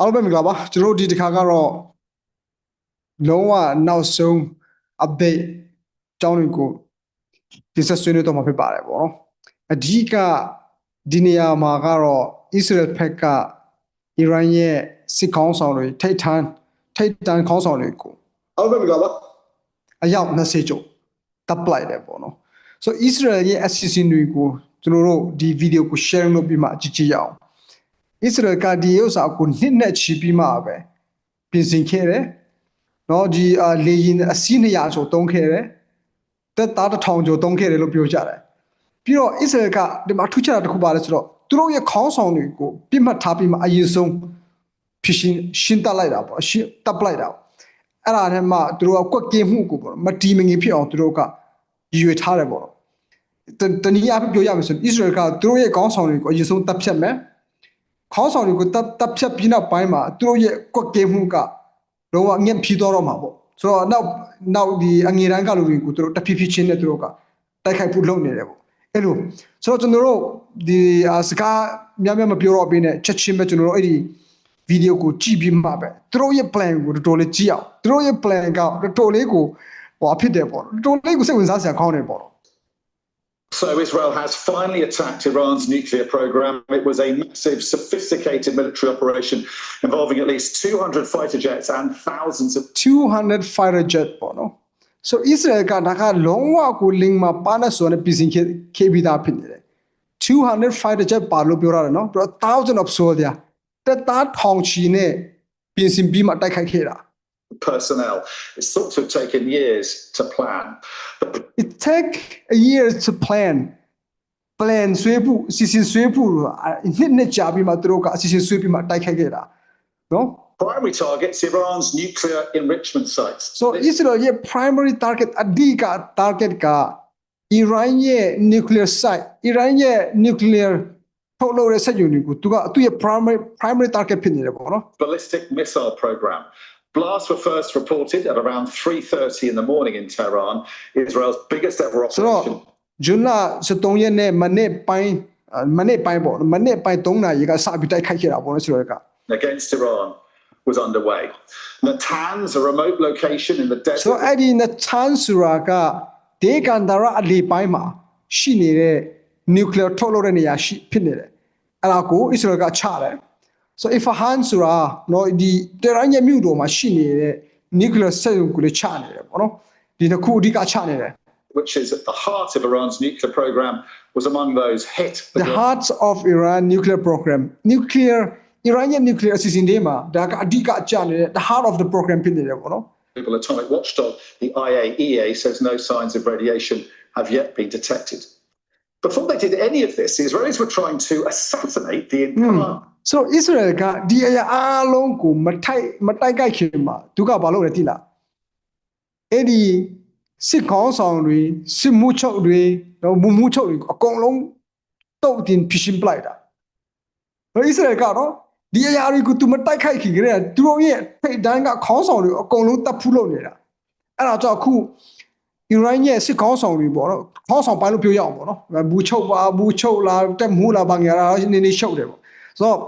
အားလုံးပဲမင်္ဂလာပါကျွန်တော်တို့ဒီတစ်ခါကတော့လုံးဝနောက်ဆုံး update အကြောင်းတွေကိုဒီဆက်ဆွေးနွေးတော့မှာဖြစ်ပါတယ်ပေါ့နော်အဓိကဒီနေရာမှာကတော့ Israel ဘက်ကအီရန်ရဲ့စစ်ကောင်းဆောင်တွေထိတ်ထန်ထိတ်တန်ခေါင်းဆောင်တွေကိုအားလုံးပဲမင်္ဂလာပါအယောက်20ကျော်တပ်ပလိုက်တယ်ပေါ့နော် so Israel ရဲ့ assassin တွေကိုကျွန်တော်တို့ဒီ video ကို share လုပ်ပြီးမှကြည့်ကြည့်ရအောင် ဣသရေလကဒီဥစ္စာကိုနှစ်နဲ့ချီပြီးမှပဲပြင်ဆင်ခဲ့တယ်။နော်ဒီအာလေရင်အစီး200ကျော်တုံးခဲ့တယ်။တက်သားတစ်ထောင်ကျော်တုံးခဲ့တယ်လို့ပြောကြတယ်။ပြီးတော့ဣသရေလကဒီမှာထူးခြားတာတစ်ခုပါလဲဆိုတော့သူတို့ရဲ့ခေါင်းဆောင်တွေကိုပြစ်မှတ်ထားပြီးမှအရင်ဆုံးဖြစ်ရှင်ရှင်းတက်လိုက်တာပေါ့ရှင်းတက်ပလိုက်တာပေါ့အဲ့ဒါနဲ့မှသူတို့ကကွက်ကင်းမှုကိုပေါ့မတီမငင်ဖြစ်အောင်သူတို့ကရည်ရွယ်ထားတယ်ပေါ့နော်တတနည်းအားဖြင့်ပြောရမယ်ဆိုရင်ဣသရေလကသူတို့ရဲ့ခေါင်းဆောင်တွေကိုအရင်ဆုံးတပ်ဖြတ်မယ် ခေါင်းဆောင်တွေကိုတပ်တပ်ဖြတ်ပြီးနောက်ပိုင်းမှာသူတို့ရဲ့ကွက်ကင်းမှုကတော့အငက်ဖြီးသွားတော့မှာပေါ့ဆိုတော့နောက်နောက်ဒီအငယ်တန်းကလူတွေကိုသူတို့တဖြည်းဖြည်းချင်းနဲ့သူတို့ကတိုက်ခိုက်ဖို့လုပ်နေတယ်ပေါ့အဲ့လိုဆိုတော့ကျွန်တော်တို့ဒီအာစကားများများမပြောတော့ဘဲနဲ့ချက်ချင်းပဲကျွန်တော်တို့အဲ့ဒီဗီဒီယိုကိုကြည့်ပြီးမှပဲသူတို့ရဲ့ plan ကိုတော်တော်လေးကြည့်အောင်သူတို့ရဲ့ plan ကတော်တော်လေးကိုဟိုအဖြစ်တယ်ပေါ့တော်တော်လေးကိုစိတ်ဝင်စားစရာကောင်းတယ်ပေါ့ So Israel has finally attacked Iran's nuclear program. It was a massive, sophisticated military operation involving at least 200 fighter jets and thousands of 200 fighter jet ပေါ့နော် so Israel ကဒါကလုံးဝကို link မှာပါနေဆိုတဲ့ပြင်ဆင်ခဲ့ခဲ့ပြီးသားဖြစ်နေတယ်200 fighter jet ပါလို့ပြောရတယ်နော်သူ1000 of soldier တက်သားထောင်ချီနဲ့ပြင်ဆင်ပြီးမှတိုက်ခိုက်ခဲ့တာ personnel. It's thought to have taken years to plan. But it take a year to plan plan ဆွဲဖို့စီစဉ်ဆွဲဖို့နှစ်နှစ်ကြာပြီးမှသူတို့ကအစီအစဉ်ဆွဲပြီးမှတိုက်ခိုက်ခဲ့တာနော် primary targets Iran's nuclear enrichment sites. so Israel ရဲ့ primary target အဓိက target က Iran ရဲ့ nuclear site Iran ရဲ့ nuclear ထုတ်လုပ်တဲ့စက်ရုံတွေကိုသူကသူ့ရဲ့ primary primary target ဖြစ်နေတယ်ပေါ့နော် ballistic missile program. Blasts were first reported at around 3:30 in the morning in Tehran, Israel's biggest ever ဆိုတော့ operation. ဂျွန်လ73ရက်နေ့မနေ့ပိုင်းအာမနေ့ပိုင်းပေါ့မနေ့ပိုင်း3နာရီကစပြီးတိုက်ခိုက်ခဲ့တာပေါ့နော်ဆိုတော့က against Iran was underway. Natanz, a remote location in the ဆိုတော့ desert, အဲ့ဒီနချန်ဆူရာကဒေကန်ဒါရာအလီပိုင်းမှာရှိနေတဲ့ nuclear ထုတ်လုပ်တဲ့နေရာရှိဖြစ်နေတယ်အဲ့ဒါကို Israel ကချတယ် ဆို if han ဆိုတာနော်ဒီတရန်ရဲ့မြို့တော်မှာရှိနေတဲ့ nuclear စက်ရုံကိုလည်းချနေတယ်ပေါ့နော်ဒီတစ်ခုအဓိကချနေတယ် which is at the heart of Iran's nuclear program, was among those hit. the heart of Iran nuclear program nuclear Iran ရဲ့ nuclear အစီအစဉ်တွေမှာဒါကအဓိကချနေတဲ့ the heart of the program ဖြစ်နေတယ်ပေါ့နော် global atomic watchdog, the IAEA, says no signs of radiation have yet been detected. Before they did any of this, the Israelis were trying to assassinate the entire ဆိုတော့ Israel ကဒီအရာအားလုံးကိုမထိုက်မတိုက်ခိုက်ခင်မှာသူကဘာလုပ်လဲသိလားအဲ့ဒီစစ်ခေါင်းဆောင်တွေစစ်မှုချုပ်တွေတော့မူမှုချုပ်တွေအကုန်လုံးတုတ်တင်ဖြစ်ရှင်ပလိုက်တာဟို Israel ကတော့ဒီအရာတွေကိုသူမတိုက်ခိုက်ခင်ကတည်းကသူတို့ရဲ့ထိတ်တန်းကခေါင်းဆောင်တွေအကုန်လုံးတပ်ဖူးလုပ်နေတာအဲ့ဒါကြောင့်အခု Iran ရဲ့စစ်ခေါင်းဆောင်တွေပေါ့နော်ခေါင်းဆောင်ပိုင်းလို့ပြောရအောင်ပေါ့နော်ဘူးချုပ်ပါဘူးချုပ်လာတက်မှုလာဘာငယ်လာနေနေရှုပ်တယ်ပေါ့ဆိုတော့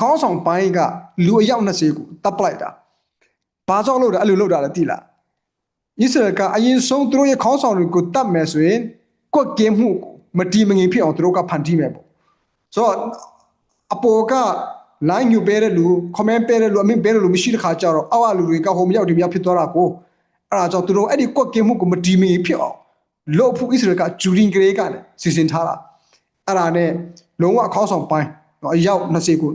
ခေါင်းဆောင်ပိုင်းကလူအယောက်20ကိုတပ်ပလိုက်တာဘာကြောင့်လို့လဲအဲ့လိုလုပ်တာလဲသိလားဣသရေလကအရင်ဆုံးသူတို့ရဲ့ခေါင်းဆောင်တွေကိုတတ်မယ်ဆိုရင်ကွက်ကင်းမှုကိုမတီမငင်ဖြစ်အောင်သူတို့ကဖန်တီးမယ်ပေါ့ဆိုတော့အပေါ်က line ညူပေးတဲ့လူ comment ပေးတဲ့လူအမင်းပေးတဲ့လူမရှိတဲ့ခါကျတော့အောက်ကလူတွေကဟိုမရောက်ဒီမရောက်ဖြစ်သွားတာကိုအဲ့ဒါကြောင့်သူတို့အဲ့ဒီကွက်ကင်းမှုကိုမတီမငင်ဖြစ်အောင်လို့ဖို့ဣသရေလကဂျူရင်ဂရေကလည်းစီစဉ်ထားတာအဲ့ဒါနဲ့လုံးဝအခေါင်းဆောင်ပိုင်းတော့အယောက်20ကို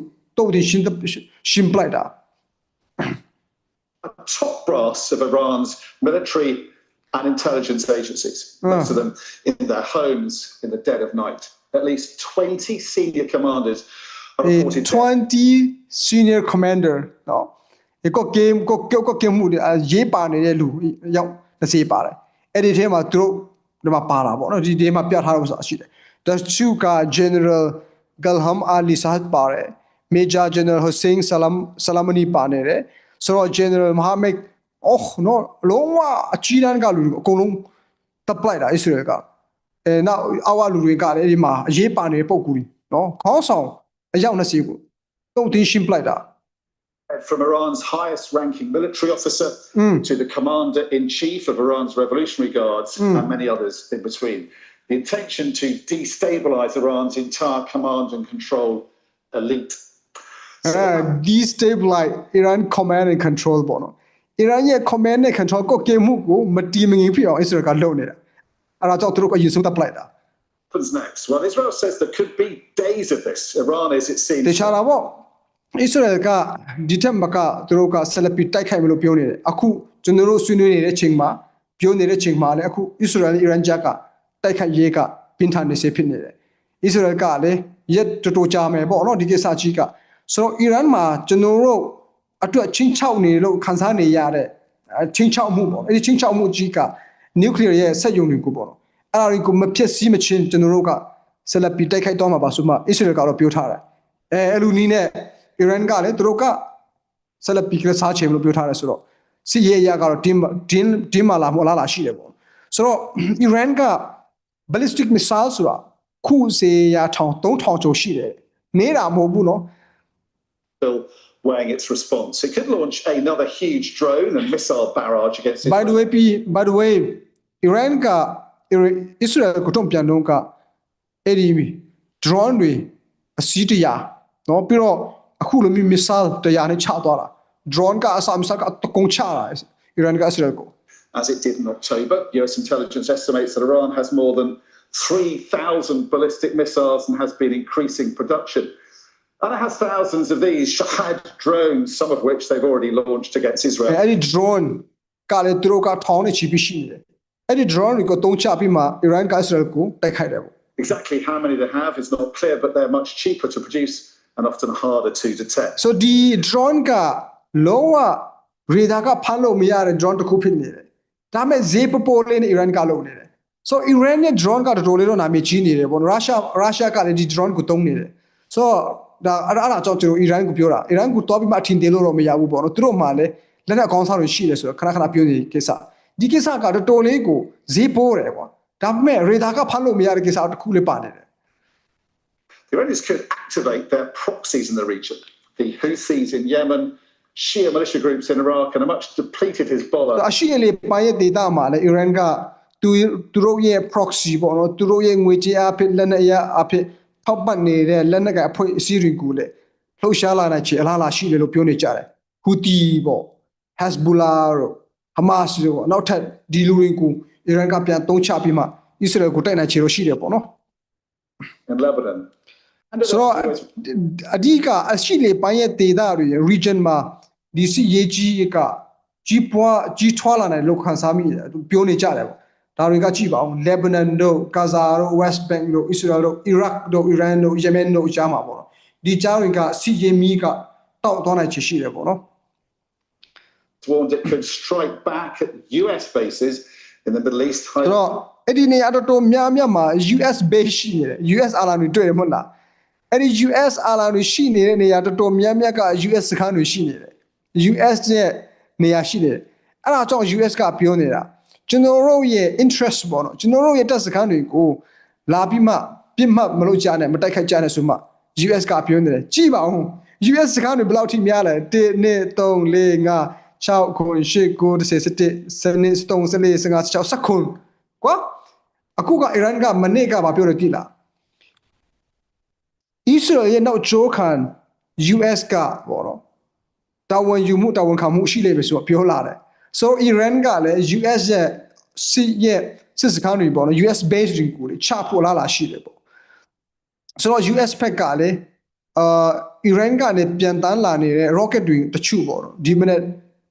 Top brass of Iran's military and intelligence agencies, ah. most of them in their homes in the dead of night. At least 20 senior commanders are eh, reported. 20 senior commander. နော်ဒီကော့ကင်းကော့ကော့ကော့ကင်းမှုတွေအရေးပါနေတဲ့လူရောက်20ပါတယ်အဲ့ဒီထဲမှာသူတို့ဒီမှာပါတာပေါ့နော်ဒီဒီမှာပြထားလို့ဆိုတာရှိတယ် eh, The General Ali major general hussein salam salamani ပါနေတယ်ဆိုတော့ general mohammed အော်နော်လုံးဝအကြီးတန်းကလူတွေအကုန်လုံးတပ်ပလိုက်တာ Israel ကအဲနောက်အောက်ကလူတွေကလည်းဒီမှာအရေးပါနေတဲ့ပုံကူကြီးနော်ခေါင်းဆောင်အယောက်20ကိုတုံတင်ရှင်းပလိုက်တာ from Iran's highest ranking military officer to the commander in chief of Iran's Revolutionary Guards and many others in between. The intention to destabilize Iran's entire command and control elite. အဲ destabilize Iran command and control ပေါ့နော် Iran ရဲ့ command နဲ့ control ကိုကိမှုကိုမတီးမငင်ဖြစ်အောင် Israel ကလုပ်နေတာအဲ့ဒါကြောင့်သူတို့ကယူဆုံးတပ်ပလိုက်တာ happens next? Well, Israel says there could be days of this. Iran is, it seems, တခြားတာပေါ့ Israel ကဒီထက်မကသူတို့ကဆက်လက်ပြီးတိုက်ခိုက်မယ်လို့ပြောနေတယ်အခုကျွန်တော်တို့ဆွေးနွေးနေတဲ့ချိန်မှာပြောနေတဲ့ချိန်မှာလည်းအခု Israel နဲ့ Iran ဂျက်ကတိုက်ခိုက်ရေးကပြင်းထန်နေစေဖြစ်နေတယ် Israel ကလည်းရက်တော်တော်ကြာမယ်ပေါ့နော်ဒီကိစ္စကြီးက ဆိုတော့အီရန်မှာကျွန်တော်တို့အတွက်ချင်းချောက်နေလို့ခန်းစားနေရတဲ့ချင်းချောက်မှုပေါ့အဲဒီချင်းချောက်မှုကြီးကနျူကလ িয়ার ရဲ့စက်ယုံတွေကိုပေါ့နော်အဲ့ဒါတွေကိုမဖြစ်စီးမချင်းကျွန်တော်တို့ကဆက်လက်ပြီးတိုက်ခိုက်သွားမှာပါဆိုမှအစ္စရေးကတော့ပြောထားတယ်အဲအဲ့လိုနီးနဲ့အီရန်ကလည်းသူတို့ကဆက်လက်ပြီးကစားချေလို့ပြောထားတယ်ဆိုတော့စီရရကတော့ဒင်းဒင်းဒင်းမာလာမလားလားရှိတယ်ပေါ့ဆိုတော့အီရန်က ballistic missile ဆိုတာခုစေရထောင်3000ကျော်ရှိတယ်နေတာမဟုတ်ဘူးနော် still weighing its response. It could launch another huge drone and missile barrage against By the way, P, by the way, Iran ka Israel ကိုတုံ့ပြန်တော့ကအဲ့ဒီ drone mi missile တရာနဲ့ချသွားတာ drone ka asam sa ka ကအစ missile ကတကုံချတာ Iran ka Israel ko. As it did in October, US intelligence estimates that Iran has more than 3,000 ballistic missiles and has been increasing production. And it has thousands of these Shahad drones, some of which they've already launched against အဲ Israel. အဲ့ဒီ drone ကလည်းသူတို့ကထောင်းနေချီပြီးရှိနေတယ်အဲ့ဒီ drone တွေကိုတုံးချပြီးမှ Iran က Israel ကိုတိုက်ခိုက်တယ်ပေါ့ Exactly how many they have is not clear, but they're much cheaper to produce and often harder to detect. so ဒီ drone ကလုံးဝ radar ကဖမ်းလို့မရတဲ့ drone တစ်ခုဖြစ်နေတယ်ဒါပေမဲ့ဈေးပပိုးလေးနဲ့ Iran ကလုပ်နေတယ် so Iran ရဲ့ drone ကတော်တော်လေးတော့နာမည်ကြီးနေတယ်ပေါ့နော် Russia Russia ကလည်းဒီ drone ကိုသုံးနေတယ် so ဒါအဲ့ဒါအဲ့ဒါကြောင့်ကျွန်တော် Iran ကိုပြောတာ Iran ကိုတွားပြီးမှအထင်သေးလို့တော့မရဘူးပေါ့နော်သူတို့မှလည်းလက်နက်အကောင်းစားတွေရှိတယ်ဆိုတော့ခဏခဏပြောနေတဲ့ကိစ္စဒီကိစ္စကတော်တော်လေးကိုဈေးပိုးတယ်ကွာဒါပေမဲ့ radar ကဖမ်းလို့မရတဲ့ကိစ္စတစ်ခုလေးပါနေတယ် The Iranians could activate their proxies in the region. The Houthis in Yemen, Shia militia groups in Iraq, and a much depleted Hezbollah. အရှိလေပိုင်းရဲ့ဒေတာမှာလည်း Iran ကသူသူတို့ရဲ့ proxy ပေါ့နော်သူတို့ရဲ့ငွေကြေးအဖြစ်လက်နက်အရအဖြစ် ထောက်ပံ့နေတဲ့လက်နက်ကအဖွဲ့အစည်းတွေကိုလည်းလှုပ်ရှားလာနိုင်ချေအလားအလာရှိတယ်လို့ပြောနေကြတယ်။ Houthi ပေါ့ Hezbollah တို့ Hamas တို့ပေါ့နောက်ထပ်ဒီလူတွေကို Iran ကပြန်သုံးချပြီးမှ Israel ကိုတိုက်နိုင်ချေလို့ရှိတယ်ပေါ့နော် in Lebanon. And ။ဆိုတော့အဓိကအရှိလေပိုင်းရဲ့ဒေတာတွေ region မှာဒီစီရေးကြီးကကြီးပွားကြီးထွားလာတဲ့လောက်ခန်းစားမိတယ်သူပြောနေကြတယ်ပေါ့။ ဒါတွေကကြည့်ပါဦး Lebanon တို့ Gaza တို့ West Bank တို့ Israel တို့ Iraq တို့ Iran တို့ Yemen တို့ကြားမှာပေါ့နော်။ဒီကြားတွေကစီရေးမီကတောက်သွားနိုင်ချေရှိတယ်ပေါ့နော်။ warned it could strike back at US bases in the Middle East. ဆိုတော့အဲ့ဒီနေရာတော်တော်များများမှာ US base ရှိနေတယ် US အာလာတွေတွေ့တယ်မဟုတ်လားအဲ့ဒီ US အာလာတွေရှိနေတဲ့နေရာတော်တော်များများက US စခန်းတွေရှိနေတယ် US ရဲ့နေရာရှိနေတယ်အဲ့ဒါကြောင့် US ကပြောနေတာ ကျွန်တော်တို့ရဲ့ interest ပေါ့နော်ကျွန်တော်တို့ရဲ့တပ်စခန်းတွေကိုလာပြီးမှပြစ်မှတ်မလို့ကြားနဲ့မတိုက်ခိုက်ကြနဲ့ဆိုမှ US ကပြောနေတယ်ကြည့်ပါဦး US စခန်းတွေဘယ်လောက်ထိများလဲ1 2 3 4 5 6ခု8 9 10 11 12 13 14 15 16 19ကွာအခုက Iran ကမနေ့ကဘာပြောလဲကြည့်လား Israel ရဲ့နောက်ကြိုးခံ US ကပေါ့နော်တာဝန်ယူမှုတာဝန်ခံမှုရှိလိမ့်မယ်ဆိုတော့ပြောလာတယ် so Iran ကလည်း US ရဲ့စစ်ရဲ့စစ်စခန်းတွေပေါ့နော် US base တွေကိုလေချဖို့လာလာရှိတယ်ပေါ့ဆိုတော့ US ဘက်ကလည်းအာ Iran ကလည်းပြန်တန်းလာနေတဲ့ rocket တွေတချို့ပေါ့နော်ဒီမနေ့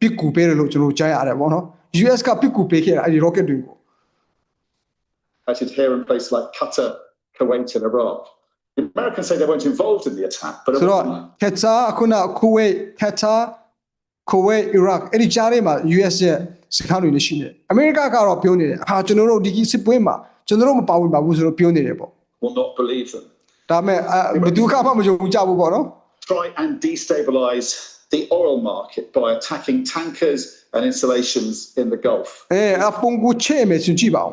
ပစ်ကူပေးတယ်လို့ကျွန်တော်ကြားရတယ်ပေါ့နော် US ကပစ်ကူပေးခဲ့တာအဲဒီ rocket တွေကို Cited here in places like Qatar, Kuwait, and Iraq. The Americans say they weren't involved in the attack, but ဆိုတော့ Qatar ခုန Kuwait Qatar Kuwait Iraq အဲ့ဒီကြားထဲမှာ US ရဲ့စခန်းတွေလည်းရှိနေတယ်အမေရိကကတော့ပြောနေတယ်ဟာကျွန်တော်တို့ဒီကြီးစစ်ပွဲမှာကျွန်တော်တို့မပါဝင်ပါဘူးဆိုတော့ပြောနေတယ်ပေါ့ will not believe them. ဒါပေမဲ့အဲဘယ်သူကမှမယုံကြဘူးပေါ့နော် Try and destabilize the oil market by attacking tankers and installations in the Gulf. အဲအပုံကိုချဲ့မယ်ဆိုကြည့်ပါဦး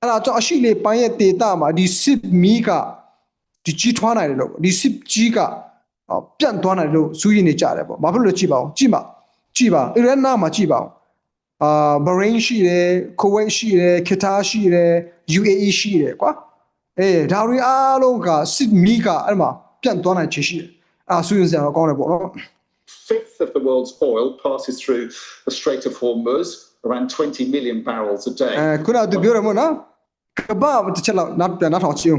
အဲ့ဒါကြောင့်အရှိလေပိုင်းရဲ့ဒေတာမှာဒီစစ်မီးကဒီကြီးထွားနိုင်တယ်လို့ဒီစစ်ကြီးကအော်ပြန့်သွားနိုင်လို့စူးရည်နေကြတယ်ပေါ့ဘာဖြစ်လို့လဲကြည့်ပါဦးကြည့်ပါ ကြည့်ပါအီရန်နာမှာကြည့်ပါဦးအာဘရိန်းရှိတယ်ကိုဝိတ်ရှိတယ်ကတာရှိတယ် UAE ရှိတယ်ကွာအေးဒါတွေအားလုံးကစစ်မီကအဲ့မှာပြန့်သွားနိုင်ချေရှိတယ်အာစူးရင်စရာတော့ကောင်းတယ်ပေါ့နော် fifth of the world's oil passes through the Strait of Hormuz, around 20 million barrels a အဲ day. ခုနကသူပြောတယ်မို့နော်ကဘာတစ်ချက်လောက်နောက်ပြန်နောက်ထောင်ချင်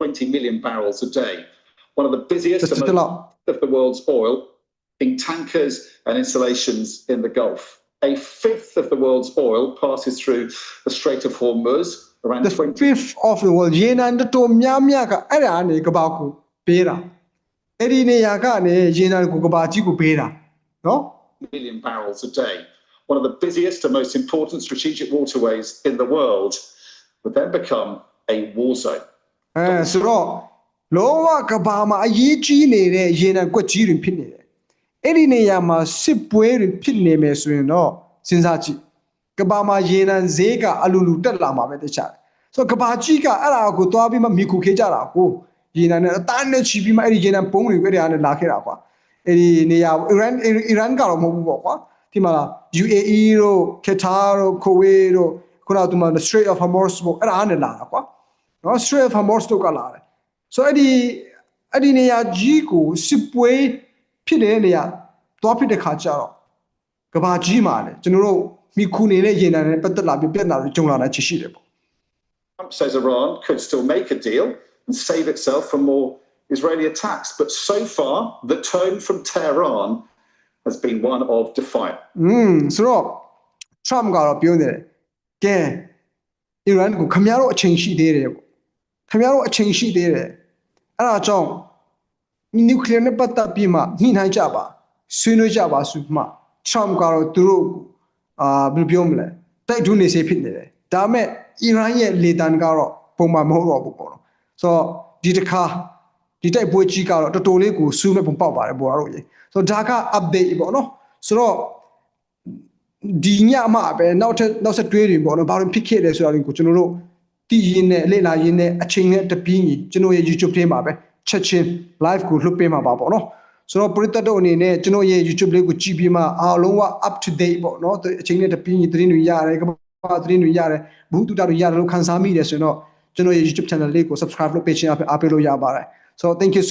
20 million barrels a day. One of the busiest တစ် and ချက် most လောက် of the world's oil in tankers and installations in the Gulf. A fifth of the world's oil passes through the Strait of Hormuz, around the 20 fifth of the world ရေနံတော်တော်များများကအဲ့ဒါကနေကဘာကိုပေးတာအဲ့ဒီနေရာကနေရေနံကိုကဘာကြီးကိုပေးတာနော် million barrels a day. One of the busiest and most important strategic waterways in the world would then become a war zone. အဲဆိုတော့လောကကဘာမှာအရေးကြီးနေတဲ့ရေနံကွက်ကြီးတွေဖြစ်နေတယ် အဲ့ဒီနေရာမှာစစ်ပွဲတွေဖြစ်နေမယ်ဆိုရင်တော့စဉ်းစားကြည့်ကဘာမှာရေနံဈေးကအလူလူတက်လာမှာပဲတခြားဆိုတော့ကဘာကြီးကအဲ့ဒါကိုသွားပြီးမှမိခုခေးကြတာကိုရေနံနဲ့အတန်းနဲ့ချီပြီးမှအဲ့ဒီရေနံပုံးတွေပဲတဲ့ကနေလာခဲ့တာကွာအဲ့ဒီနေရာအီရန်အီရန်ကတော့မဟုတ်ဘူးပေါ့ကွာဒီမှာ UAE တို့ Qatar တို့ Kuwait တို့ခုနကဒီမှာ Strait of Hormuz ပေါ့အဲ့ဒါကနေလာတာကွာနော် Strait of Hormuz တို့ကလာတယ်ဆိုတော့အဲ့ဒီအဲ့ဒီနေရာကြီးကိုစစ်ပွဲ ဖြစ်တဲ့နေရာသွားဖြစ်တဲ့ခါကျတော့ကဘာကြီးမှာလေကျွန်တော်တို့မိခုနေတဲ့ရေနံနဲ့ပတ်သက်လာပြီးပြဿနာတွေကြုံလာတာချရှိတယ်ပေါ့ Trump says Iran could still make a deal and save itself from more Israeli attacks. But so far, the tone from Tehran has been one of defiance. อืมဆိုတော့ Trump ကတော့ပြောနေတယ်ကဲအီရန်ကိုခမရတော့အချိန်ရှိသေးတယ်ပေါ့ခမရတော့အချိန်ရှိသေးတယ်အဲ့ဒါကြောင့် နျူကလ িয়ার နဲ့ပတ်သက်ပြီးမှညှိနှိုင်းကြပါဆွေးနွေးကြပါဆိုပြီးမှ Trump ကတော့သူတို့ကိုအာဘယ်လိုပြောမလဲတိုက်တွန်းနေစေဖြစ်နေတယ်ဒါပေမဲ့အီရန်ရဲ့လေတန်ကတော့ပုံမှန်မဟုတ်တော့ဘူးပေါ့နော်ဆိုတော့ဒီတစ်ခါဒီတိုက်ပွဲကြီးကတော့တော်တော်လေးကိုစူးမဲ့ပုံပေါက်ပါတယ်ပေါ်တော့ရေဆိုတော့ဒါက update ပေါ့နော်ဆိုတော့ဒီညမှပဲနောက်ထပ်နောက်ဆက်တွဲတွေပေါ့နော်ဘာလို့ဖြစ်ခဲ့လဲဆိုတာကိုကျွန်တော်တို့တည်ရင်းနဲ့လေ့လာရင်းနဲ့အချိန်နဲ့တပြင်းကြီးကျွန်တော်ရဲ့ YouTube ထဲမှာပဲ ချက်ချင်း live ကိုလွှတ်ပေးမှာပါပေါ့နော်ဆိုတော့ပရိသတ်တို့အနေနဲ့ကျွန်တော်ရဲ့ YouTube လေးကိုကြည့်ပြီးမှအားလုံးက up to date ပေါ့နော်အချိန်နဲ့တပြင်းကြီးသတင်းတွေရတယ်ကမ္ဘာသတင်းတွေရတယ်ဘူးတူတာတွေရတယ်လို့ခန်းစားမိတယ်ဆိုရင်တော့ကျွန်တော်ရဲ့ YouTube channel လေးကို subscribe လုပ်ပေးချင်အားပေးလို့ရပါတယ်ဆိုတော့ thank you